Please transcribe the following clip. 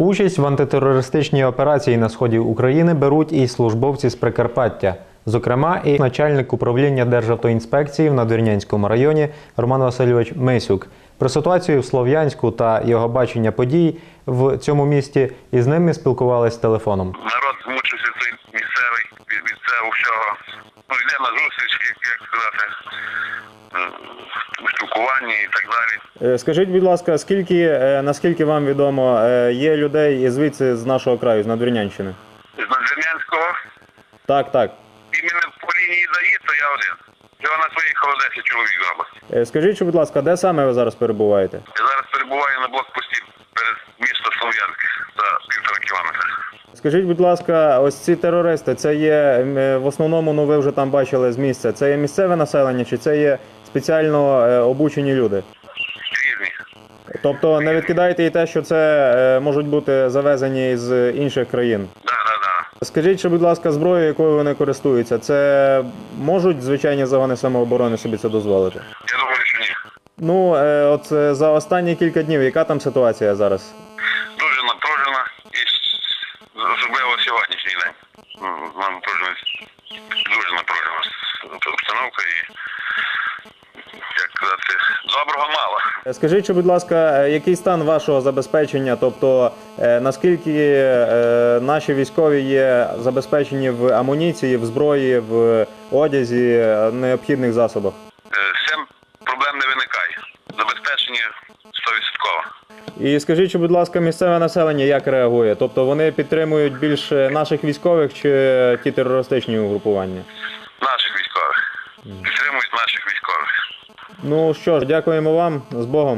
Участь в антитерористичній операції на сході України беруть і службовці з Прикарпаття, зокрема, і начальник управління Державтоінспекції в Надвірнянському районі Роман Васильович Мисюк. Про ситуацію в Слов'янську та його бачення подій в цьому місті із ними спілкувались телефоном. народ змучився цей місцевий від, цього всього. Ну, йде на зустріч, як, як сказати, м, спілкуванні і так далі. Е, Скажіть, будь ласка, скільки е, наскільки вам відомо е, є людей звідси з нашого краю, з Надвірнянщини? З Надзернянського Так, так. іменно по лінії ДАІ, то я один. Всього нас виїхало 10 чоловік з. Е, Скажіть, будь ласка, де саме ви зараз перебуваєте? Я зараз перебуваю на блокпості перед містом Слов'янськ за півтора кілометра. Скажіть, будь ласка, ось ці терористи, це є е, в основному, ну ви вже там бачили з місця. Це є місцеве населення чи це є спеціально е, обучені люди? Різні. Тобто не відкидайте і те, що це е, можуть бути завезені з інших країн. Да, да, да. Скажіть, що, будь ласка, зброю, якою вони користуються, це можуть звичайні загони самооборони собі це дозволити? Я думаю, що ні. Ну, от за останні кілька днів, яка там ситуація зараз? Дуже напружена і с- особливо сьогоднішній день. М, Напружена, дуже напружена обстановка і, як казати, доброго мало. Е, Скажіть, будь ласка, е, який стан вашого забезпечення? Тобто, е, наскільки наші військові є забезпечені в амуніції, в зброї, в одязі, необхідних засобах? Е, З цим проблем не виникає. Забезпечення 100%. І скажіть, будь ласка, місцеве населення як реагує? Тобто вони підтримують більше наших військових чи ті терористичні угрупування? Наших військових. Підтримують наших військових. Ну що ж, дякуємо вам з Богом.